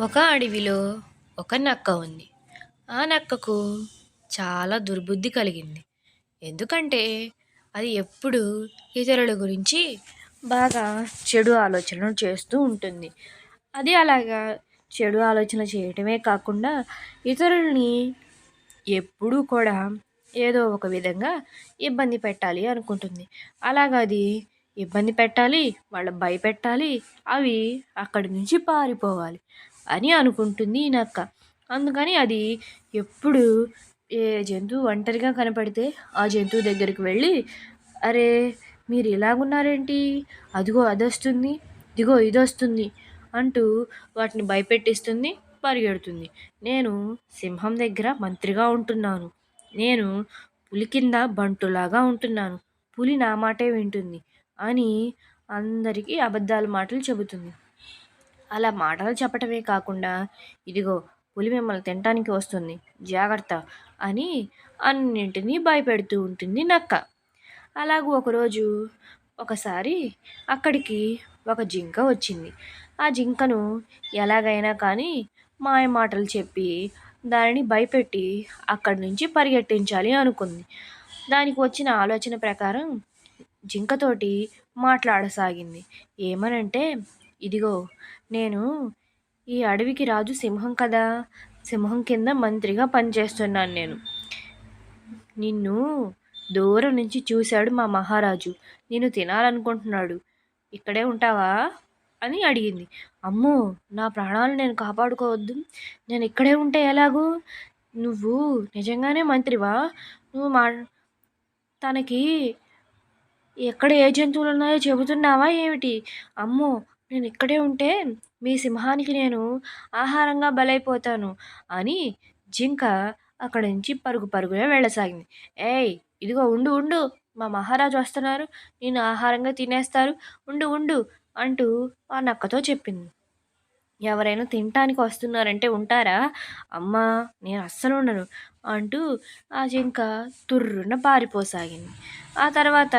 ఒక అడవిలో ఒక నక్క ఉంది. ఆ నక్కకు చాలా దుర్బుద్ధి కలిగింది. ఎందుకంటే అది ఎప్పుడు ఇతరుల గురించి బాగా చెడు ఆలోచనలు చేస్తూ ఉంటుంది. అది అలాగా చెడు ఆలోచన చేయటమే కాకుండా ఇతరులని ఎప్పుడూ కూడా ఏదో ఒక విధంగా ఇబ్బంది పెట్టాలి అనుకుంటుంది. అలాగా అది ఇబ్బంది పెట్టాలి వాళ్ళ భయపెట్టాలి అవి అక్కడి నుంచి పారిపోవాలి. అని అనుకుంటుంది ఈ నక్క అందుకని అది ఎప్పుడు ఏ జంతువు ఒంటరిగా కనపడితే ఆ జంతువు దగ్గరికి వెళ్ళి అరే మీరు ఇలాగున్నారేంటి అదిగో అది వస్తుంది ఇదిగో ఇది వస్తుంది అంటూ వాటిని భయపెట్టిస్తుంది పరిగెడుతుంది. నేను సింహం దగ్గర మంత్రిగా ఉంటున్నాను. నేను పులి కింద బంటులాగా ఉంటున్నాను. పులి నా మాటే వింటుంది అని అందరికీ అబద్ధాల మాటలు చెబుతుంది. అలా మాటలు చెప్పటమే కాకుండా ఇదిగో పులి మిమ్మల్ని తినటానికి వస్తుంది జాగ్రత్త అని అన్నింటినీ భయపెడుతూ ఉంటుంది నక్క. అలాగూ ఒకరోజు ఒకసారి అక్కడికి ఒక జింక వచ్చింది. ఆ జింకను ఎలాగైనా కానీ మాయ మాటలు చెప్పి దానిని భయపెట్టి అక్కడి నుంచి పరిగెట్టించాలి అనుకుంది. దానికి వచ్చిన ఆలోచన ప్రకారం జింకతోటి మాట్లాడసాగింది. ఏమనంటే ఇదిగో నేను ఈ అడవికి రాజు సింహం కదా సింహం కింద మంత్రిగా పనిచేస్తున్నాను నేను. నిన్ను దూరం నుంచి చూశాడు మా మహారాజు. నేను తినాలనుకుంటున్నాడు. ఇక్కడే ఉంటావా? అని అడిగింది. అమ్మో నా ప్రాణాలు నేను కాపాడుకోవద్దు. నేను ఇక్కడే ఉంటే ఎలాగూ? నువ్వు నిజంగానే మంత్రివా? నువ్వు మా తనకి ఎక్కడ ఏ జంతువులు ఉన్నాయో చెబుతున్నావా ఏమిటి? అమ్మో నేను ఇక్కడే ఉంటే మీ సింహానికి నేను ఆహారంగా బలైపోతాను అని జింక అక్కడి నుంచి పరుగు పరుగునే వెళ్ళసాగింది. ఏయ్ ఇదిగో ఉండు ఉండు. మా మహారాజు వస్తున్నారు. నేను ఆహారంగా తినేస్తారు. ఉండు ఉండు అంటూ ఆ నక్కతో చెప్పింది. ఎవరైనా తినటానికి వస్తున్నారంటే ఉంటారా? అమ్మా నేను అస్సలు ఉండను అంటూ ఆ జింక తుర్రున పారిపోసాగింది. ఆ తర్వాత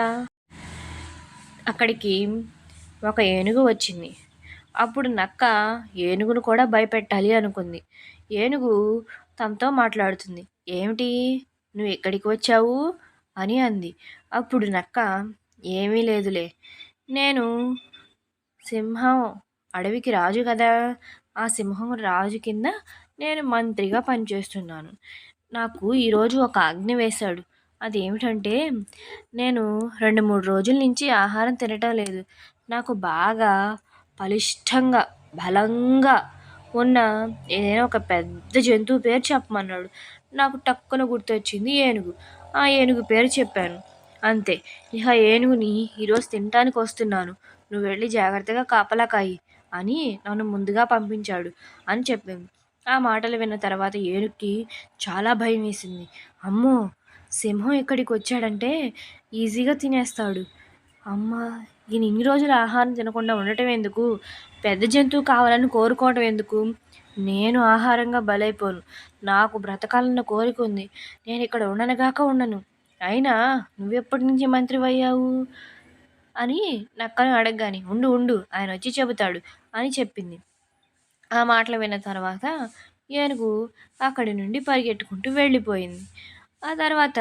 అక్కడికి ఒక ఏనుగు వచ్చింది. అప్పుడు నక్క ఏనుగును కూడా భయపెట్టాలి అనుకుంది. ఏనుగు తనతో మాట్లాడుతుంది. ఏమిటి? నువ్వు ఎక్కడికి వచ్చావు? అని అంది. అప్పుడు నక్క ఏమీ లేదులే. నేను సింహం అడవికి రాజు కదా. ఆ సింహం రాజు కింద నేను మంత్రిగా పనిచేస్తున్నాను. నాకు ఈరోజు ఒక ఆజ్ఞ వేశాడు. అదేమిటంటే నేను రెండు మూడు రోజుల నుంచి ఆహారం తినటం లేదు. నాకు బాగా బలిష్టంగా బలంగా ఉన్న ఏదైనా ఒక పెద్ద జంతువు పేరు చెప్పమన్నాడు. నాకు టక్కున గుర్తొచ్చింది ఏనుగు. ఆ ఏనుగు పేరు చెప్పాను. అంతే. ఇక ఏనుగుని ఈరోజు తినటానికి వస్తున్నాను. నువ్వు వెళ్ళి జాగ్రత్తగా కాపలా కాయి అని నన్ను ముందుగా పంపించాడు అని చెప్పింది. ఆ మాటలు విన్న తర్వాత ఏనుగుకి చాలా భయం వేసింది. అమ్మో! సింహం ఇక్కడికి వచ్చాడంటే ఈజీగా తినేస్తాడు. అమ్మ! ఈయన ఇన్ని రోజులు ఆహారం తినకుండా ఉండటం ఎందుకు? పెద్ద జంతువు కావాలని కోరుకోవటం ఎందుకు? నేను ఆహారంగా బలైపోను. నాకు బ్రతకాలన్న కోరిక ఉంది. నేను ఇక్కడ ఉండనగాక ఉండను. అయినా నువ్వెప్పటి నుంచి మంత్రి అయ్యావు అని నక్కను అడగగాని ఉండు ఉండు ఆయన వచ్చి చెబుతాడు అని చెప్పింది. ఆ మాటలు విన్న తర్వాత ఏనుగు అక్కడి నుండి పరిగెట్టుకుంటూ వెళ్ళిపోయింది. ఆ తర్వాత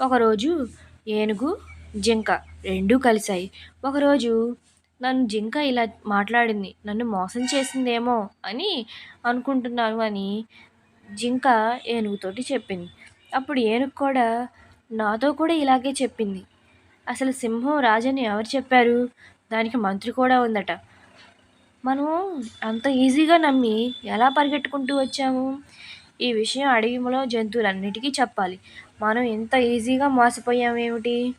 ఒకరోజు ఏనుగు జింక రెండూ కలిశాయి. ఒకరోజు నన్ను జింక ఇలా మాట్లాడింది నన్ను మోసం చేసిందేమో అని అనుకుంటున్నాను అని జింక ఏనుగుతోటి చెప్పింది. అప్పుడు ఏనుగు కూడా నాతో కూడా ఇలాగే చెప్పింది. అసలు సింహం రాజని ఎవరు చెప్పారు? దానికి మంత్రి కూడా ఉందట. మనం అంత ఈజీగా నమ్మి ఎలా పరిగెట్టుకుంటూ వచ్చాము? ఈ విషయం అడవిలో జంతువులన్నిటికీ చెప్పాలి. మనం ఎంత ఈజీగా మోసపోయామేమిటి?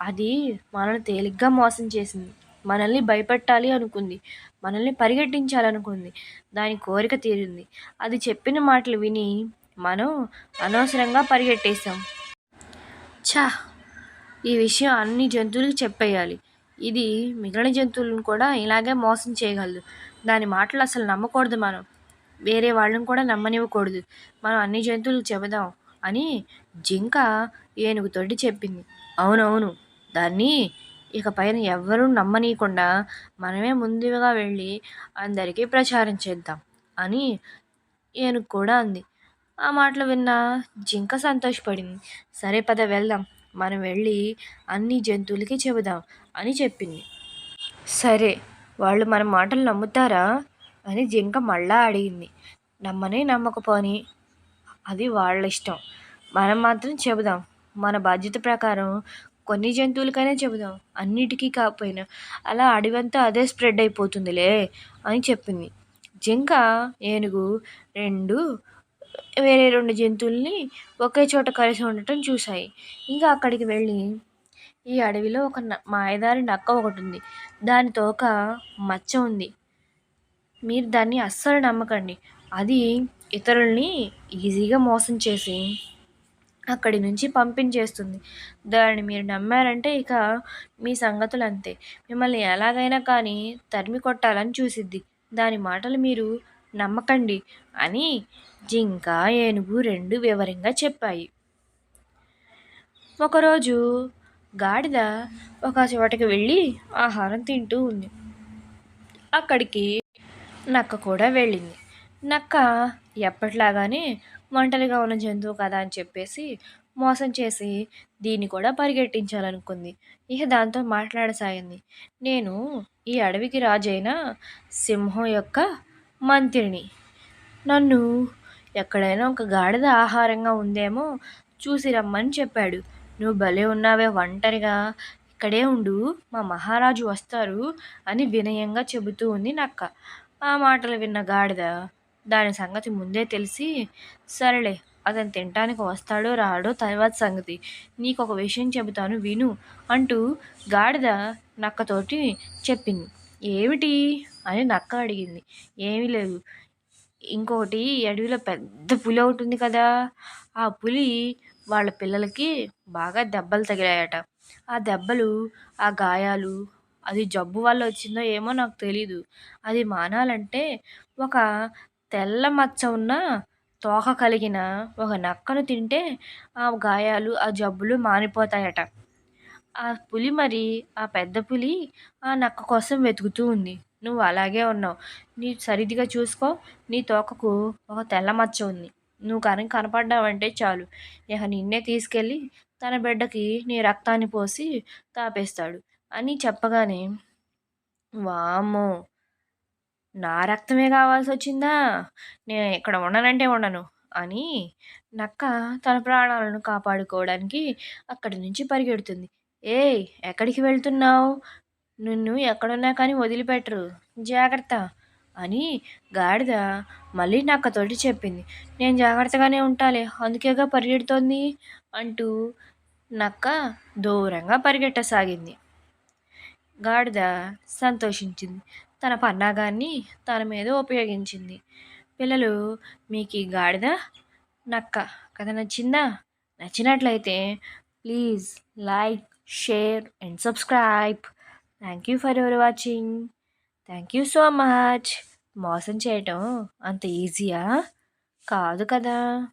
అది మనల్ని తేలిగ్గా మోసం చేసింది. మనల్ని భయపెట్టాలి అనుకుంది. మనల్ని పరిగెట్టించాలనుకుంది. దాని కోరిక తీరింది. అది చెప్పిన మాటలు విని మనం అనవసరంగా పరిగెట్టేశాం. ఛా! ఈ విషయం అన్ని జంతువులకు చెప్పేయాలి. ఇది మిగిలిన జంతువులను కూడా ఇలాగే మోసం చేయగలదు. దాని మాటలు అసలు నమ్మకూడదు మనం. వేరే వాళ్ళని కూడా నమ్మనివ్వకూడదు. మనం అన్ని జంతువులకు చెబుదాం అని జింక ఏనుగుతోటి చెప్పింది. అవునవును. దాన్ని ఇక పైన ఎవ్వరూ నమ్మనీయకుండా మనమే ముందుగా వెళ్ళి అందరికీ ప్రచారం చేద్దాం అని ఏనుగు కూడా అంది. ఆ మాటలు విన్న జింక సంతోషపడింది. సరే పద వెళ్దాం. మనం వెళ్ళి అన్ని జంతువులకి చెబుదాం అని చెప్పింది. సరే వాళ్ళు మన మాటలు నమ్ముతారా అని జింక మళ్ళా అడిగింది. నమ్మని నమ్మకపోని అది వాళ్ళ ఇష్టం. మనం మాత్రం చెబుదాం. మన బాధ్యత ప్రకారం కొన్ని జంతువులకైనా చెబుదాం. అన్నిటికీ కాకపోయినా. అలా అడవంతా అదే స్ప్రెడ్ అయిపోతుందిలే అని చెప్పింది. జింక ఏనుగు రెండు వేరే రెండు జంతువుల్ని ఒకే చోట కలిసి ఉండటం చూశాయి. ఇంకా అక్కడికి వెళ్ళి ఈ అడవిలో ఒక మాయదారి నక్క ఒకటి ఉంది. దాని తోక మచ్చ ఉంది. మీరు దాన్ని అస్సలు నమ్మకండి. అది ఇతరుల్ని ఈజీగా మోసం చేసి అక్కడి నుంచి పంపించేస్తుంది. దాన్ని మీరు నమ్మారంటే ఇక మీ సంగతులు అంతే. మిమ్మల్ని ఎలాగైనా కానీ తరిమి కొట్టాలని చూసిద్ది. దాని మాటలు మీరు నమ్మకండి అని జింక ఏనుగు రెండు వివరంగా చెప్పాయి. ఒకరోజు గాడిద ఒక చోటకి వెళ్ళి ఆహారం తింటూ ఉంది. అక్కడికి నక్క కూడా వెళ్ళింది. నక్క ఎప్పట్లాగానే ఒంటరిగా ఉన్న జంతువు కదా అని చెప్పేసి మోసం చేసి దీన్ని కూడా పరిగెట్టించాలనుకుంది. ఇక దాంతో మాట్లాడసాగింది. నేను ఈ అడవికి రాజైన సింహం యొక్క మంత్రిని. నన్ను ఎక్కడైనా ఒక గాడిద ఆహారంగా ఉందేమో చూసి రమ్మని చెప్పాడు. నువ్వు భలే ఉన్నావే ఒంటరిగా. ఇక్కడే ఉండు మా మహారాజు వస్తారు అని వినయంగా చెబుతూ ఉంది నక్క. ఆ మాటలు విన్న గాడిద దాని సంగతి ముందే తెలిసి సరేలే అతను తినటానికి వస్తాడో రాడో తర్వాత సంగతి. నీకు ఒక విషయం చెబుతాను విను అంటూ గాడిద నక్కతోటి చెప్పింది. ఏమిటి? అని నక్క అడిగింది. ఏమీ లేదు. ఇంకొకటి అడవిలో పెద్ద పులి ఒకటి ఉంది కదా. ఆ పులి వాళ్ళ పిల్లలకి బాగా దెబ్బలు తగిలాయట. ఆ దెబ్బలు ఆ గాయాలు అది జబ్బు వల్ల వచ్చిందో ఏమో నాకు తెలీదు. అది మానాలంటే ఒక తెల్ల మచ్చ ఉన్న తోక కలిగిన ఒక నక్కను తింటే ఆ గాయాలు ఆ జబ్బులు మానిపోతాయట. ఆ పులి మరి ఆ పెద్ద పులి ఆ నక్క కోసం వెతుకుతూ ఉంది. నువ్వు అలాగే ఉన్నావు. నీ సరిదిగా చూసుకో. నీ తోకకు ఒక తెల్ల మచ్చ ఉంది. నువ్వు కనుక కనపడ్డావంటే చాలు. ఇక నిన్నే తీసుకెళ్ళి తన బిడ్డకి నీ రక్తాన్ని పోసి తాపేస్తాడు. అని చెప్పగానే వామ్మో! నా రక్తమే కావాల్సి వచ్చిందా నేను ఇక్కడ ఉండనంటే ఉండను అని నక్క తన ప్రాణాలను కాపాడుకోవడానికి అక్కడి నుంచి పరిగెడుతుంది. ఏయ్ ఎక్కడికి వెళ్తున్నావు? నిన్ను ఎక్కడున్నా కానీ వదిలిపెట్టరు. జాగ్రత్త అని గాడిద మళ్ళీ నక్కతోటి చెప్పింది. నేను జాగ్రత్తగానే ఉంటాలే అందుకేగా పరిగెడుతోంది? అంటూ నక్క దూరంగా పరిగెట్టసాగింది. గాడిద సంతోషించింది. తన పన్నాగాన్ని తన మీద ఉపయోగించింది. పిల్లలు మీకు ఈ గాడిద? నక్క. కథ నచ్చిందా? నచ్చినట్లయితే please like share and subscribe. Thank you for your watching. Thank you so much. మోసం చేయటం అంత ఈజీయా? కాదు కదా.